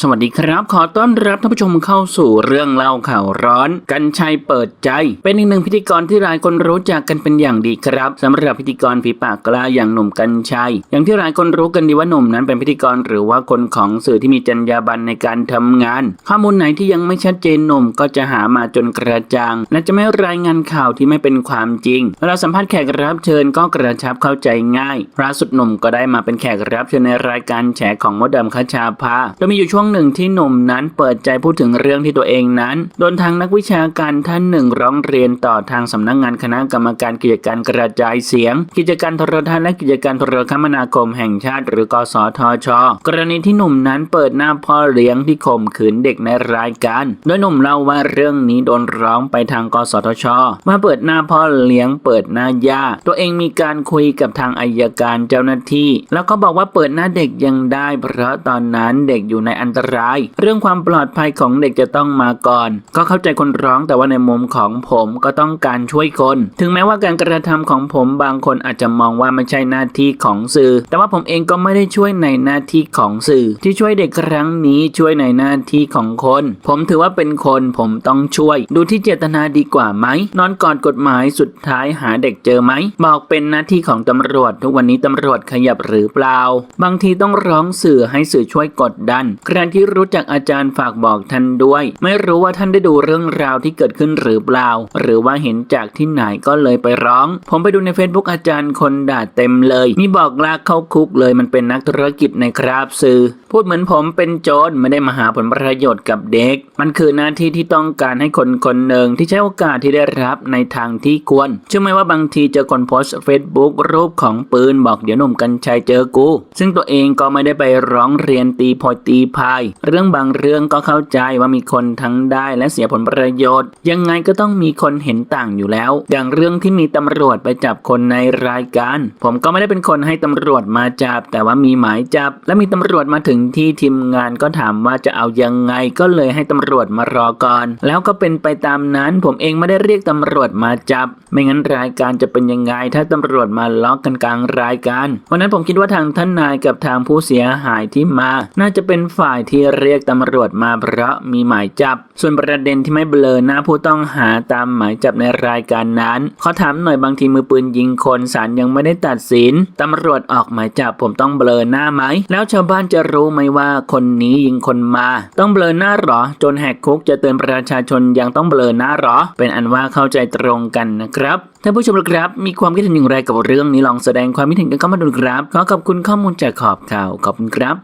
สวัสดีครับ ขอต้อนรับท่านผู้ชมเข้าสู่เรื่องเล่าข่าวร้อน กันชัยเปิดใจ เป็นอีกหนึ่งพิธีกรที่หลายคนรู้จักกันเป็นอย่างดีครับสำหรับพิธีกรฝีปากกล้าอย่างหนุ่มกันชัย อย่างที่หลายคนรู้กันดีว่าหนุ่มนั้นเป็นพิธีกรหรือว่าคนของสื่อที่มีจรรยาบรรณในการทำงาน ข้อมูลไหนที่ยังไม่ชัดเจนหนุ่มก็จะหามาจนกระจ่าง และจะไม่รายงานข่าวที่ไม่เป็นความจริงเวลาสัมภาษณ์แขกรับเชิญก็กระชับเข้าใจง่ายล่าสุดหนุ่มก็ได้มาเป็นแขกรับเชิญในรายการแฉของมดดำคชาภาโดยมีอยู่ช่วงหนึ่งที่หนุ่มนั้นเปิดใจพูดถึงเรื่องที่ตัวเองนั้นโดนทางนักวิชาการท่านหนึ่งร้องเรียนต่อทางสำนักงานคณะกรรมการกิจการกระจายเสียง กิจการโทรทัศน์และกิจการโทรคมนาคมแห่งชาติ หรือกสทช กรณีที่หนุ่มนั้นเปิดหน้าพ่อเลี้ยงที่ข่มขืนเด็กในรายการ โดยหนุ่มเล่าว่าเรื่องนี้โดนร้องไปทางกสทชว่าเปิดหน้าพ่อเลี้ยง เปิดหน้าย่าตัวเองมีการคุยกับทางอายการเจ้าหน้าที่ แล้วก็บอกว่าเปิดหน้าเด็กยังได้ เพราะตอนนั้นเด็กอยู่ในอันตราย เรื่องความปลอดภัยของเด็กจะต้องมาก่อน ก็เข้าใจคนร้องแต่ว่าในมุมของผมก็ต้องการช่วยคน ถึงแม้ว่าการกระทำของผมบางคนอาจจะมองว่าไม่ใช่หน้าที่ของสื่อ แต่ว่าผมเองก็ไม่ได้ช่วยในหน้าที่ของสื่อ ที่ช่วยเด็กครั้งนี้ช่วยในหน้าที่ของคน ผมถือว่าเป็นคนผมต้องช่วย ดูที่เจตนาดีกว่าไหมนอนกอดกฎหมายสุดท้ายหาเด็กเจอไหมบอกเป็นหน้าที่ของตำรวจ ทุกวันนี้ตำรวจขยับหรือเปล่า บางทีต้องร้องสื่อให้สื่อช่วยกดดัน ใครที่รู้จักอาจารย์ฝากบอกท่านด้วย ไม่รู้ว่าท่านได้ดูเรื่องราวที่เกิดขึ้นหรือเปล่า หรือว่าเห็นจากที่ไหนก็เลยไปร้อง ผมไปดูใน Facebook อาจารย์คนด่าเต็มเลย มีบอกลากเข้าคุกเลยมันเป็นนักธุรกิจในคราบสื่อ พูดเหมือนผมเป็นโจรไม่ได้มาหาผลประโยชน์กับเด็ก มันคือหน้าที่ที่ต้องการให้คนคนหนึ่งที่ใช้โอกาสที่ได้รับในทางที่ควรเชื่อไหมว่าบางทีเจอคนโพสต์ Facebook รูปของปืนบอกเดี๋ยวหนุ่มกัญชัยเจอกู ซึ่งตัวเองก็ไม่ได้ไปร้องเรียนตีพอตีพาเรื่องบางเรื่องก็เข้าใจว่ามีคนทั้งได้และเสียผลประโยชน์ ยังไงก็ต้องมีคนเห็นต่างอยู่แล้ว อย่างเรื่องที่มีตำรวจไปจับคนในรายการ ผมก็ไม่ได้เป็นคนให้ตำรวจมาจับ แต่ว่ามีหมายจับ และมีตำรวจมาถึงที่ทีมงานก็ถามว่าจะเอายังไงก็เลยให้ตำรวจมารอก่อน แล้วก็เป็นไปตามนั้น ผมเองไม่ได้เรียกตำรวจมาจับ ไม่งั้นรายการจะเป็นยังไง ถ้าตำรวจมาล็อกกันกลางรายการวันนั้นผมคิดว่าทางท่านนายกับทางผู้เสียหายที่มา น่าจะเป็นฝ่ายที่เรียกตำรวจมาเพราะมีหมายจับ ส่วนประเด็นที่ไม่เบลอหน้าผู้ต้องหาตามหมายจับในรายการนั้นขอถามหน่อยบางทีมือปืนยิงคนศาลยังไม่ได้ตัดสินตำรวจออกหมายจับผมต้องเบลอหน้าไหม แล้วชาวบ้านจะรู้ไหมว่าคนนี้ยิงคนมา ต้องเบลอหน้าหรอ จนแหกคุกจะเตือนประชาชนยังต้องเบลอหน้าหรอ เป็นอันว่าเข้าใจตรงกันนะครับท่านผู้ชมครับมีความคิดเห็นอย่างไรกับเรื่องนี้ลองแสดงความคิดเห็นกันเข้ามาดูครับขอขอบคุณข้อมูลจากขอบข่าวขอบคุณครับ